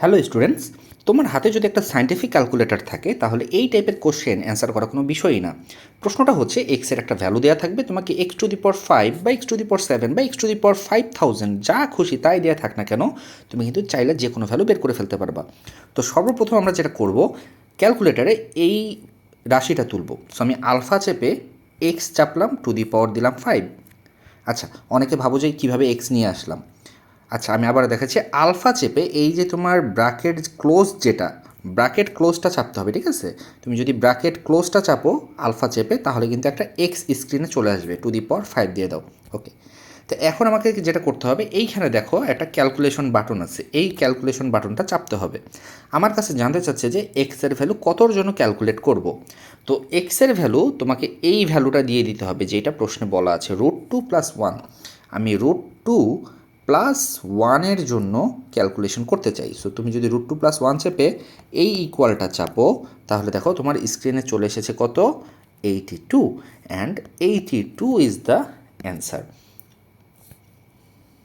Hello students, তোমার হাতে যদি একটা সাইন্টিফিক ক্যালকুলেটর থাকে, তাহলে এই টাইপের কোশ্চেন অ্যান্সার করা কোনো বিষয়ই না। প্রশ্নটা হচ্ছে এক্সের একটা ভ্যালু দেওয়া থাকবে, তোমাকে এক্স টু দি পর ফাইভ বা এক্স টু দি পর সেভেন বা এক্স টু দি পর ফাইভ থাউজেন্ড যা খুশি তাই দেওয়া থাক না কেন, তুমি কিন্তু চাইলে যে কোনো ভ্যালু বের করে ফেলতে পারবা। তো সর্বপ্রথম আমরা যেটা করব ক্যালকুলেটারে এই রাশিটা তুলব। সো আমি আলফা চেপে এক্স চাপলাম টু দি পাওয়ার দিলাম ফাইভ আচ্ছা অনেকে ভাবো যে কীভাবে এক্স নিয়ে আসলাম। আচ্ছা আমি আবার দেখাচ্ছি। আলফা চেপে এই যে তোমার ব্র্যাকেট ক্লোজ যেটা, ব্র্যাকেট ক্লোজটা চাপতে হবে, ঠিক আছে? তুমি যদি ব্র্যাকেট ক্লোজটা চাপো, আলফা চেপে, তাহলে কিন্তু একটা এক্স স্ক্রিনে চলে আসবে। টু দি পর ফাইভ দিয়ে দাও। ওকে তো এখন আমাকে যেটা করতে হবে, এইখানে দেখো একটা ক্যালকুলেশন বাটন আছে। এই ক্যালকুলেশন বাটনটা চাপতে হবে। আমার কাছে জানতে চাচ্ছে যে এক্সের ভ্যালু কতর জন্য ক্যালকুলেট করব? তো এক্সের ভ্যালু তোমাকে এই ভ্যালুটা দিয়ে দিতে হবে, যেটা প্রশ্নে বলা আছে। রুট টু প্লাস ওয়ান আমি রুট টু প্লাস ওয়ানের জন্য ক্যালকুলেশন করতে চাই। সো তুমি যদি রুট টু প্লাস ওয়ান চেপে এই ইকুয়ালটা চাপো, তাহলে দেখো তোমার স্ক্রিনে চলে এসেছে কত? Eighty two and eighty two is the answer